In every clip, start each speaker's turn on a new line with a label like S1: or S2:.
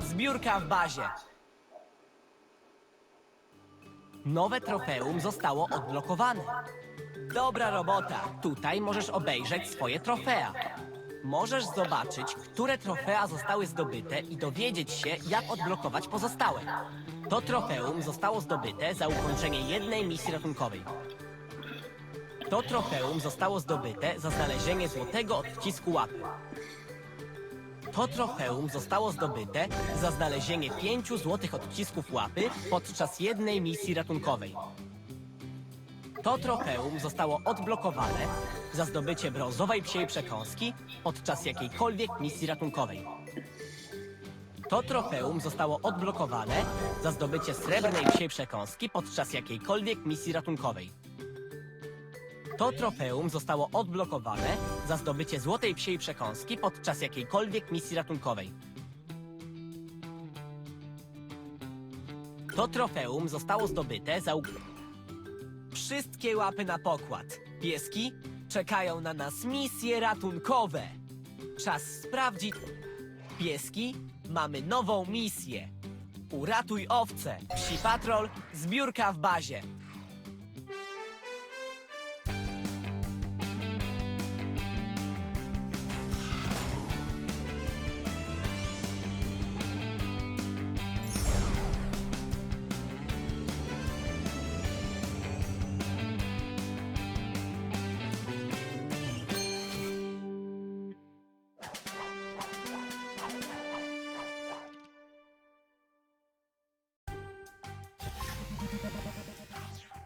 S1: Zbiórka w bazie. Nowe trofeum zostało odblokowane. Dobra robota. Tutaj możesz obejrzeć swoje trofea. Możesz zobaczyć, które trofea zostały zdobyte i dowiedzieć się, jak odblokować pozostałe. To trofeum zostało zdobyte za ukończenie jednej misji ratunkowej. To trofeum zostało zdobyte za znalezienie złotego odcisku łapy. To trofeum zostało zdobyte za znalezienie pięciu złotych odcisków łapy podczas jednej misji ratunkowej. To trofeum zostało odblokowane za zdobycie brązowej psiej przekąski podczas jakiejkolwiek misji ratunkowej. To trofeum zostało odblokowane za zdobycie srebrnej psiej przekąski podczas jakiejkolwiek misji ratunkowej. To trofeum zostało odblokowane za zdobycie złotej psiej przekąski podczas jakiejkolwiek misji ratunkowej. To trofeum zostało zdobyte za... Wszystkie łapy na pokład. Pieski czekają na nas misje ratunkowe. Czas sprawdzić... Pieski, mamy nową misję. Uratuj owce. Psi patrol, zbiórka w bazie.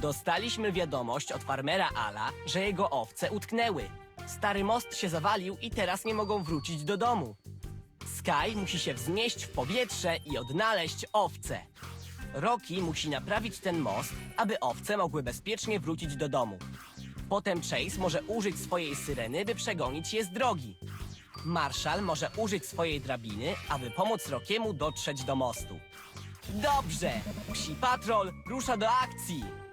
S1: Dostaliśmy wiadomość od farmera Ala, że jego owce utknęły. Stary most się zawalił i teraz nie mogą wrócić do domu. Sky musi się wznieść w powietrze i odnaleźć owce. Rocky musi naprawić ten most, aby owce mogły bezpiecznie wrócić do domu. Potem Chase może użyć swojej syreny, by przegonić je z drogi. Marshall może użyć swojej drabiny, aby pomóc Rokiemu dotrzeć do mostu. Dobrze! Psi Patrol rusza do akcji!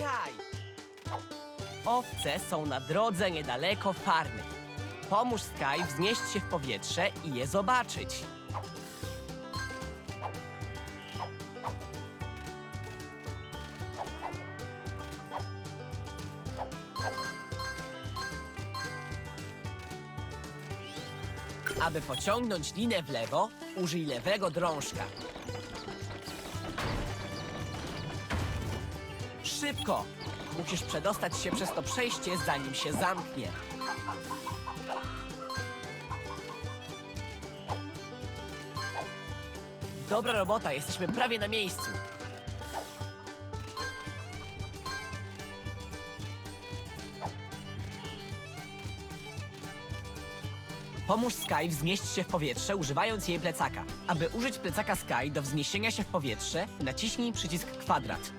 S1: Sky! Owce są na drodze niedaleko farmy. Pomóż Sky wznieść się w powietrze i je zobaczyć. Aby pociągnąć linę w lewo, użyj lewego drążka. Szybko! Musisz przedostać się przez to przejście, zanim się zamknie. Dobra robota, jesteśmy prawie na miejscu. Pomóż Sky wznieść się w powietrze, używając jej plecaka. Aby użyć plecaka Sky do wzniesienia się w powietrze, naciśnij przycisk kwadrat.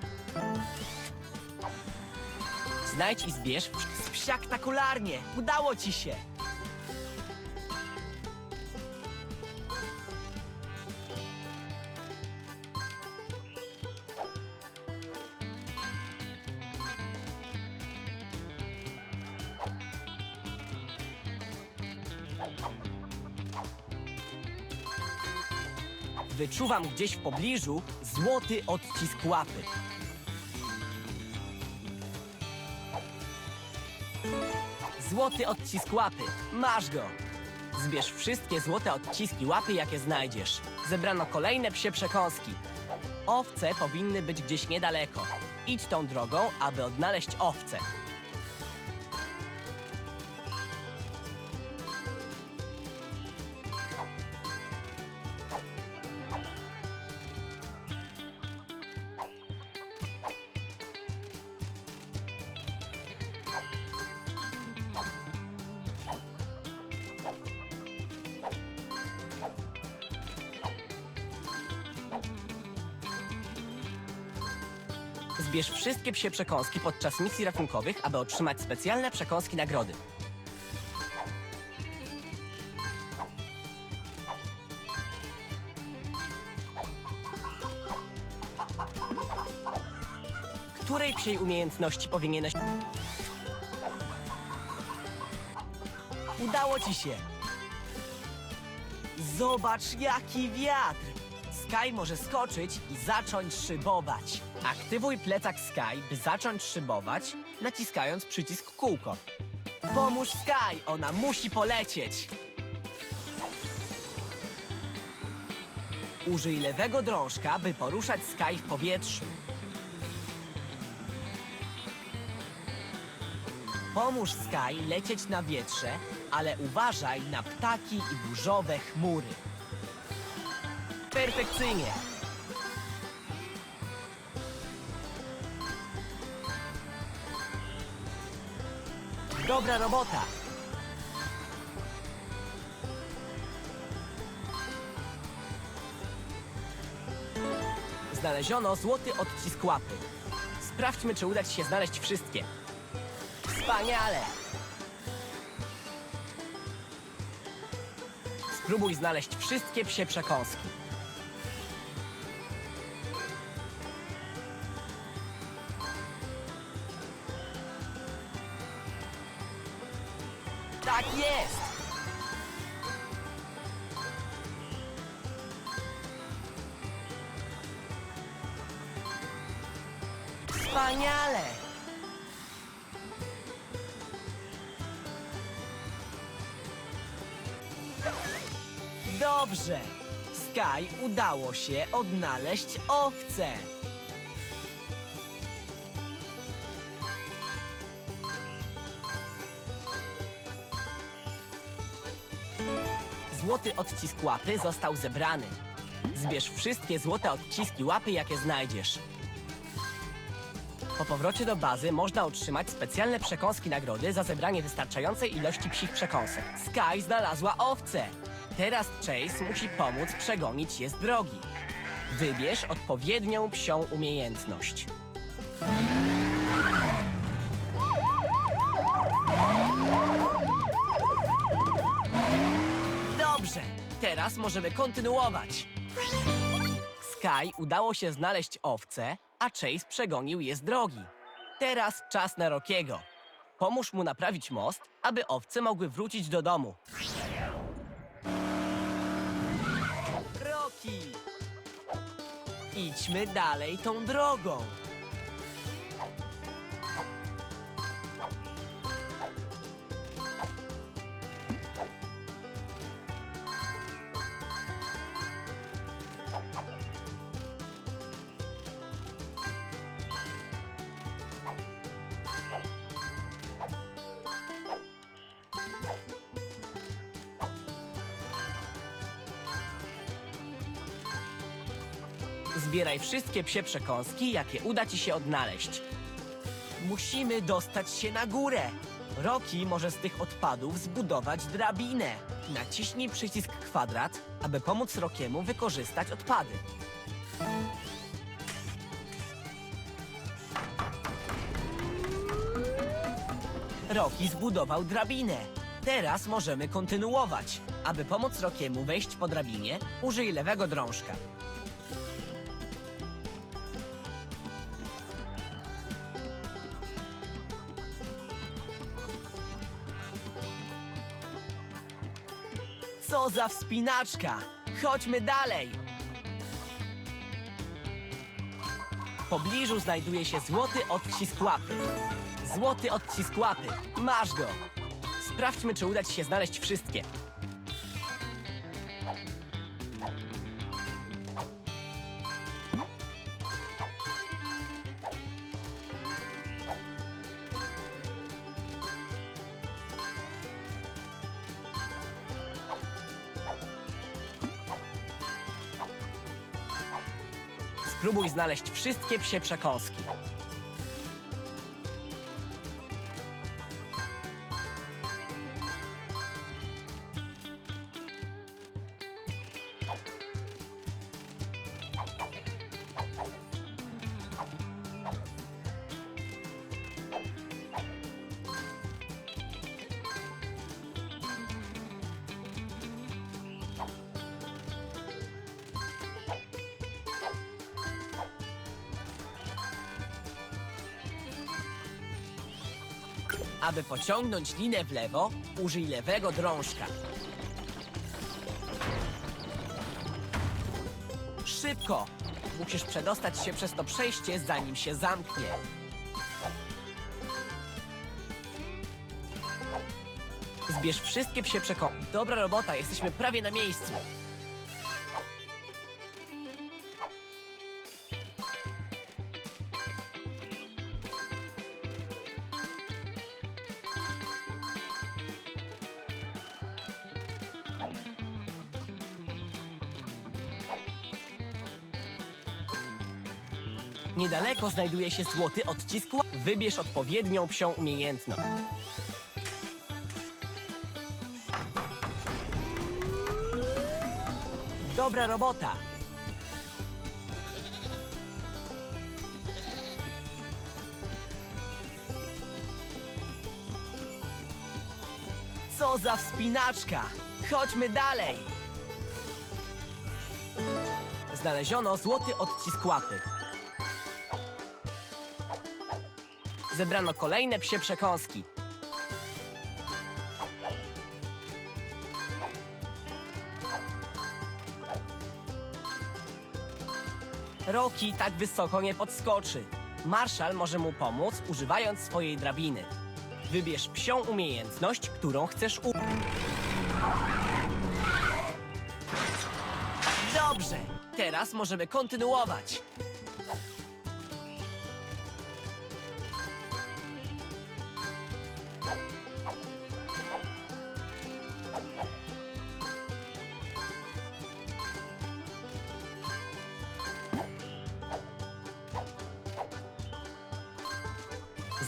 S1: Znajdź i zbierz spektakularnie! Udało ci się! Wyczuwam gdzieś w pobliżu złoty odcisk łapy. Złoty odcisk łapy. Masz go. Zbierz wszystkie złote odciski łapy, jakie znajdziesz. Zebrano kolejne psie przekąski. Owce powinny być gdzieś niedaleko. Idź tą drogą, aby odnaleźć owce. Zbierz wszystkie psie przekąski podczas misji ratunkowych, aby otrzymać specjalne przekąski nagrody. Której psiej umiejętności powinieneś... Udało ci się! Zobacz, jaki wiatr! Sky może skoczyć i zacząć szybować. Aktywuj plecak Sky, by zacząć szybować, naciskając przycisk kółko. Pomóż Sky, ona musi polecieć! Użyj lewego drążka, by poruszać Sky w powietrzu. Pomóż Sky lecieć na wietrze, ale uważaj na ptaki i burzowe chmury. Perfekcyjnie! Dobra robota! Znaleziono złoty odcisk łapy. Sprawdźmy, czy uda ci się znaleźć wszystkie. Wspaniale! Spróbuj znaleźć wszystkie psie przekąski. Tak jest! Wspaniale! Dobrze! Sky udało się odnaleźć owce. Złoty odcisk łapy został zebrany. Zbierz wszystkie złote odciski łapy, jakie znajdziesz. Po powrocie do bazy można otrzymać specjalne przekąski nagrody za zebranie wystarczającej ilości psich przekąsek. Sky znalazła owce. Teraz Chase musi pomóc przegonić je z drogi. Wybierz odpowiednią psią umiejętność. Dobrze, teraz możemy kontynuować. Sky udało się znaleźć owce, a Chase przegonił je z drogi. Teraz czas na Rokiego. Pomóż mu naprawić most, aby owce mogły wrócić do domu. Roki! Idźmy dalej tą drogą. Zbieraj wszystkie psie przekąski, jakie uda ci się odnaleźć. Musimy dostać się na górę. Roki może z tych odpadów zbudować drabinę. Naciśnij przycisk kwadrat, aby pomóc Rokiemu wykorzystać odpady. Roki zbudował drabinę. Teraz możemy kontynuować. Aby pomóc Rokiemu wejść po drabinie, użyj lewego drążka. Co za wspinaczka! Chodźmy dalej! W pobliżu znajduje się złoty odcisk łapy. Złoty odcisk łapy. Masz go! Sprawdźmy, czy uda ci się znaleźć wszystkie. Spróbuj znaleźć wszystkie psie przekąski. Aby pociągnąć linę w lewo, użyj lewego drążka. Szybko! Musisz przedostać się przez to przejście, zanim się zamknie. Zbierz wszystkie psie przeko... Dobra robota, jesteśmy prawie na miejscu. Niedaleko znajduje się złoty odcisk. Wybierz odpowiednią psią umiejętność. Dobra robota. Co za wspinaczka! Chodźmy dalej! Znaleziono złoty odcisk łapy. Zebrano kolejne psie przekąski. Roki tak wysoko nie podskoczy. Marszal może mu pomóc, używając swojej drabiny. Wybierz psią umiejętność, którą chcesz u... Dobrze! Teraz możemy kontynuować.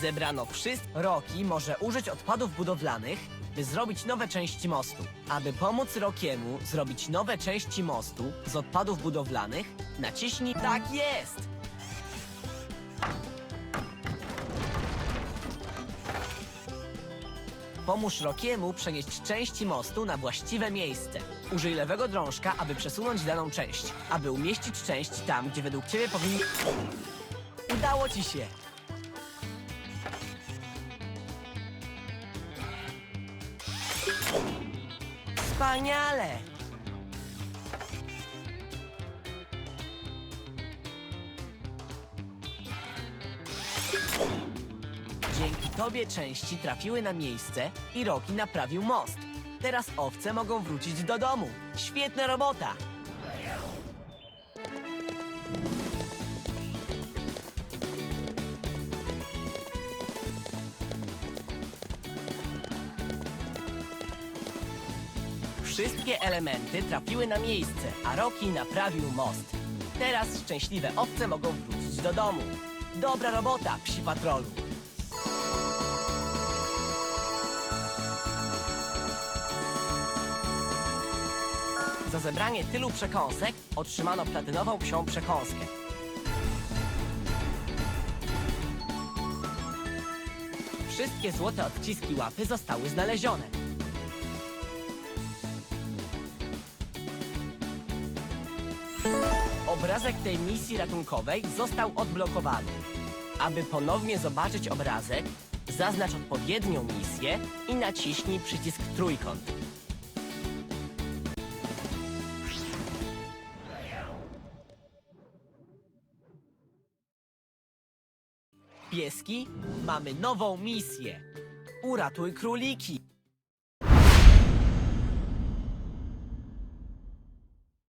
S1: Zebrano wszystko. Roki może użyć odpadów budowlanych, by zrobić nowe części mostu. Aby pomóc Rokiemu zrobić nowe części mostu z odpadów budowlanych, naciśnij Tak jest! Pomóż Rokiemu przenieść części mostu na właściwe miejsce. Użyj lewego drążka, aby przesunąć daną część, aby umieścić część tam, gdzie według ciebie powinni... Udało ci się! Wspaniale! Dzięki tobie części trafiły na miejsce i Roki naprawił most. Teraz owce mogą wrócić do domu. Świetna robota! Wszystkie elementy trafiły na miejsce, a Roki naprawił most. Teraz szczęśliwe owce mogą wrócić do domu. Dobra robota, psi patrolu! Za zebranie tylu przekąsek otrzymano platynową psią przekąskę. Wszystkie złote odciski łapy zostały znalezione. Obrazek tej misji ratunkowej został odblokowany. Aby ponownie zobaczyć obrazek, zaznacz odpowiednią misję i naciśnij przycisk trójkąt. Pieski, mamy nową misję. Uratuj króliki.